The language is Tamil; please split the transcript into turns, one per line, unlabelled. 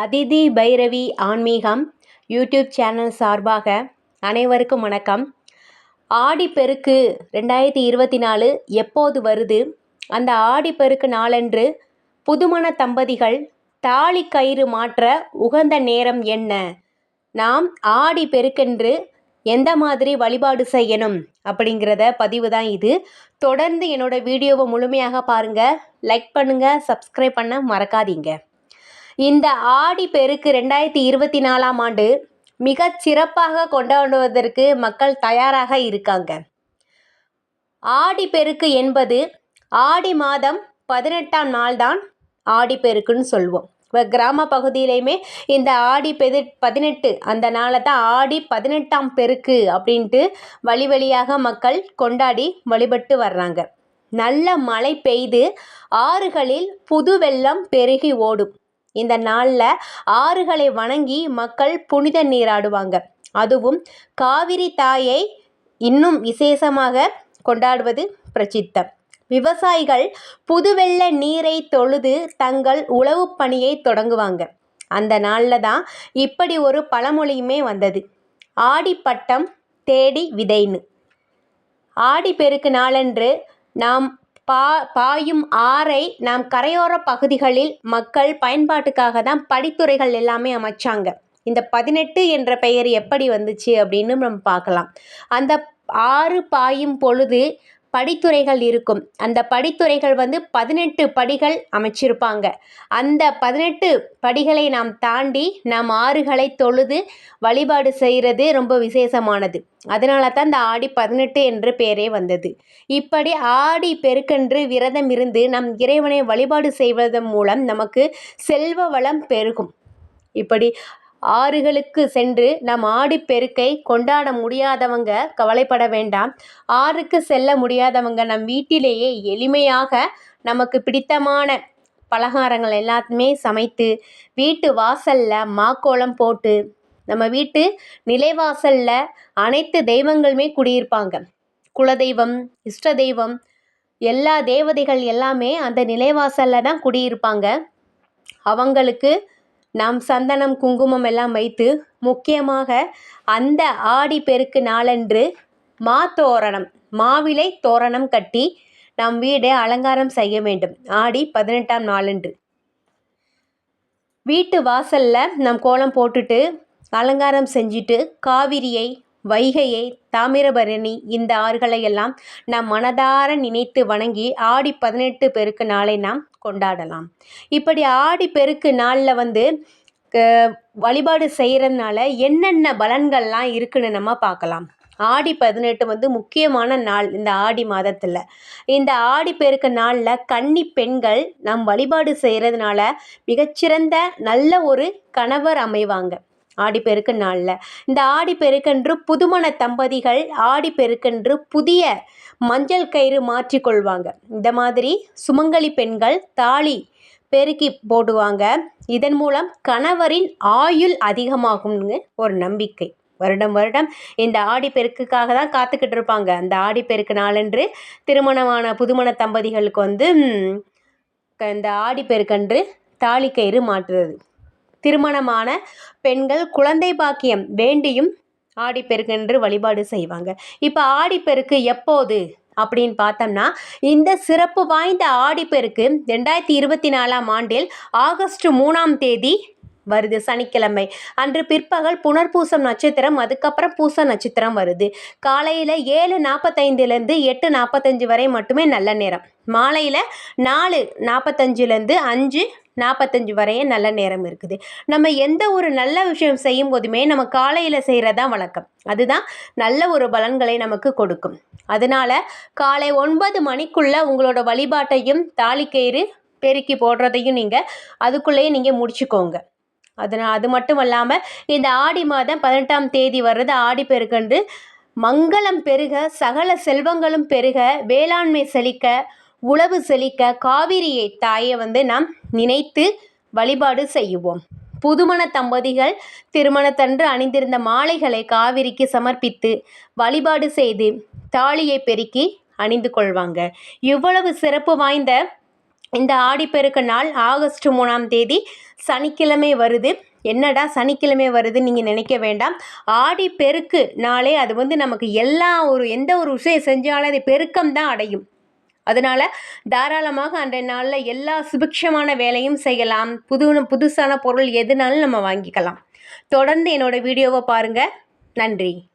அதிதி பைரவி ஆன்மீகம் யூடியூப் சேனல் சார்பாக அனைவருக்கும் வணக்கம். ஆடிப்பெருக்கு ரெண்டாயிரத்தி இருபத்தி நாலு எப்போது வருது? அந்த ஆடிப்பெருக்கு நாளன்று புதுமண தம்பதிகள் தாலி கயிறு மாற்ற உகந்த நேரம் என்ன? நாம் ஆடி பெருக்கென்று எந்த மாதிரி வழிபாடு செய்யணும்? அப்படிங்கிறத பதிவு தான் இது. தொடர்ந்து என்னோடய வீடியோவை முழுமையாக பாருங்கள் லைக் பண்ணுங்கள் சப்ஸ்கிரைப் பண்ண மறக்காதீங்க. இந்த ஆடி பெருக்கு ரெண்டாயிரத்தி இருபத்தி நாலாம் ஆண்டு மிக சிறப்பாக கொண்டாடுவதற்கு மக்கள் தயாராக இருக்காங்க. ஆடி பெருக்கு என்பது ஆடி மாதம் பதினெட்டாம் நாள் தான் ஆடி பெருக்குன்னு சொல்லுவோம் இப்போ கிராம பகுதியிலையுமே இந்த ஆடி பெது பதினெட்டு அந்த நாளை தான் ஆடி பதினெட்டாம் பெருக்கு அப்படின்ட்டு வழி வழியாக மக்கள் கொண்டாடி வழிபட்டு வர்றாங்க. நல்ல மழை பெய்து ஆறுகளில் புது வெள்ளம் பெருகி ஓடும். இந்த நாளில் ஆறுகளை வணங்கி மக்கள் புனித நீராடுவாங்க. அதுவும் காவிரி தாயை இன்னும் விசேஷமாக கொண்டாடுவது பிரசித்தம். விவசாயிகள் புதுவெள்ள நீரை தொழுது தங்கள் உழவு பணியை தொடங்குவாங்க. அந்த நாளில் தான் இப்படி ஒரு பழமொழியுமே வந்தது. ஆடிப்பட்டம் தேடி விதைன்னு. ஆடிப்பெருக்கு நாளன்று நாம் பா பாயும் ஆறை நாம் கரையோர பகுதிகளில் மக்கள் பயன்பாட்டுக்காக தான் படித்துறைகள் எல்லாமே அமைச்சாங்க. இந்த பதினெட்டு என்ற பெயர் எப்படி வந்துச்சு அப்படின்னு நம்ம பார்க்கலாம். அந்த ஆறு பாயும் பொழுது படித்துறைகள் இருக்கும். அந்த படித்துறைகள் வந்து பதினெட்டு படிகள் அமைச்சிருப்பாங்க. அந்த பதினெட்டு படிகளை நாம் தாண்டி நாம் ஆறுகளை தொழுது வழிபாடு செய்கிறது ரொம்ப விசேஷமானது. அதனால தான் இந்த ஆடி பதினெட்டு என்று பெயரே வந்தது. இப்படி ஆடி பெருக்கென்று விரதம் இருந்து நம் இறைவனை வழிபாடு செய்வதன் மூலம் நமக்கு செல்வ வளம் பெருகும். இப்படி ஆறுகளுக்கு சென்று நம் ஆடிப்பெருக்கை கொண்டாட முடியாதவங்க கவலைப்பட வேண்டாம். ஆறுக்கு செல்ல முடியாதவங்க நம் வீட்டிலேயே எளிமையாக நமக்கு பிடித்தமான பலகாரங்கள் எல்லாத்துமே சமைத்து வீட்டு வாசலில் மாக்கோலம் போட்டு நம்ம வீட்டு நிலைவாசலில் அனைத்து தெய்வங்களுமே குடியிருப்பாங்க. குலதெய்வம் இஷ்ட தெய்வம் எல்லா தேவதைகள் எல்லாமே அந்த நிலைவாசலில் தான் குடியிருப்பாங்க. அவங்களுக்கு நாம் சந்தனம் குங்குமம் எல்லாம் வைத்து முக்கியமாக அந்த ஆடி பெருக்கு நாளன்று மாத்தோரணம் மாவிலை தோரணம் கட்டி நம் வீடை அலங்காரம் செய்ய வேண்டும். ஆடி பதினெட்டாம் நாளன்று. வீட்டு வாசலில் நம் கோலம் போட்டுட்டு அலங்காரம் செஞ்சுட்டு காவிரியை வைகையை தாமிரபரணி இந்த ஆறுகளையெல்லாம் நாம் மனதார நினைத்து வணங்கி ஆடி பதினெட்டு பெருக்கு நாளை நாம் கொண்டாடலாம். இப்படி ஆடி பெருக்கு நாளில் வந்து வழிபாடு செய்கிறதுனால என்னென்ன பலன்கள்லாம் இருக்குன்னு நம்ம பார்க்கலாம். ஆடி பதினெட்டு வந்து முக்கியமான நாள் இந்த ஆடி மாதத்தில். இந்த ஆடி பெருக்க நாளில் கன்னி பெண்கள் நம் வழிபாடு செய்கிறதுனால மிகச்சிறந்த நல்ல ஒரு கணவர் அமைவாங்க. ஆடிப்பெருக்கு நாளில் இந்த ஆடிப்பெருக்கன்று புதுமண தம்பதிகள் ஆடிப்பெருக்கன்று புதிய மஞ்சள் கயிறு மாற்றிக்கொள்வாங்க இந்த மாதிரி சுமங்கலி பெண்கள் தாலி பெருக்கி போடுவாங்க. இதன் மூலம் கணவரின் ஆயுள் அதிகமாகும்னு ஒரு நம்பிக்கை. வருடம் வருடம் இந்த ஆடிப்பெருக்குக்காக தான் காத்துக்கிட்டு இருப்பாங்க. அந்த ஆடிப்பெருக்கு நாளன்று திருமணமான புதுமண தம்பதிகளுக்கு வந்து இந்த ஆடிப்பெருக்கன்று தாலிக்கயிறு மாற்றுறது. திருமணமான பெண்கள் குழந்தை பாக்கியம் வேண்டியும் ஆடிப்பெருக்கென்று வழிபாடு செய்வாங்க. இப்போ ஆடிப்பெருக்கு எப்போது அப்படின்னு பார்த்தோம்னா இந்த சிறப்பு வாய்ந்த ஆடிப்பெருக்கு ரெண்டாயிரத்தி இருபத்தி நாலாம் ஆண்டில் ஆகஸ்ட் மூணாம் தேதி வருது சனிக்கிழமை. அன்று பிற்பகல் புனர்பூசம் நட்சத்திரம் அதுக்கப்புறம் பூச நட்சத்திரம் வருது. காலையில் ஏழு நாற்பத்தைந்துலேருந்து எட்டு நாற்பத்தஞ்சு வரை மட்டுமே நல்ல நேரம். மாலையில் நாலு நாற்பத்தஞ்சுலேருந்து அஞ்சு நாற்பத்தஞ்சு வரைய நல்ல நேரம் இருக்குது. நம்ம எந்த ஒரு நல்ல விஷயம் செய்யும் போதுமே நம்ம காலையில் செய்கிறதான் வழக்கம். அதுதான் நல்ல ஒரு பலன்களை நமக்கு கொடுக்கும். அதனால் காலை ஒன்பது மணிக்குள்ளே உங்களோட வழிபாட்டையும் தாலிக்கயிறு பெருக்கி போடுறதையும் நீங்கள் அதுக்குள்ளேயே நீங்கள் முடிச்சுக்கோங்க. அதனால் அது மட்டும் இல்லாமல் இந்த ஆடி மாதம் பதினெட்டாம் தேதி வர்றது ஆடி பெருக்கன்று. மங்களம் பெருக சகல செல்வங்களும் பெருக வேளாண்மை செழிக்க உழவு செழிக்க காவிரியை தாயை வந்து நாம் நினைத்து வழிபாடு செய்வோம் புதுமண தம்பதிகள் திருமணத்தன்று அணிந்திருந்த மாலைகளை காவிரிக்கு சமர்ப்பித்து வழிபாடு செய்து தாலியை பெருக்கி அணிந்து கொள்வாங்க. இவ்வளவு சிறப்பு வாய்ந்த இந்த ஆடிப்பெருக்கு நாள் ஆகஸ்ட் மூணாம் தேதி சனிக்கிழமை வருது. என்னடா சனிக்கிழமை வருதுன்னு நீங்கள் நினைக்க வேண்டாம். ஆடி பெருக்கு நாளே அது வந்து நமக்கு எல்லா ஒரு எந்த ஒரு விஷயம் செஞ்சாலும் அது பெருக்கம் தான் அடையும். அதனால் தாராளமாக அன்றைய நாளில் எல்லா சுபிக்ஷமான வேலையும் செய்யலாம். புது புதுசான பொருள் எதுனாலும் நம்ம வாங்கிக்கலாம். தொடர்ந்து என்னோடய வீடியோவை பாருங்கள் நன்றி.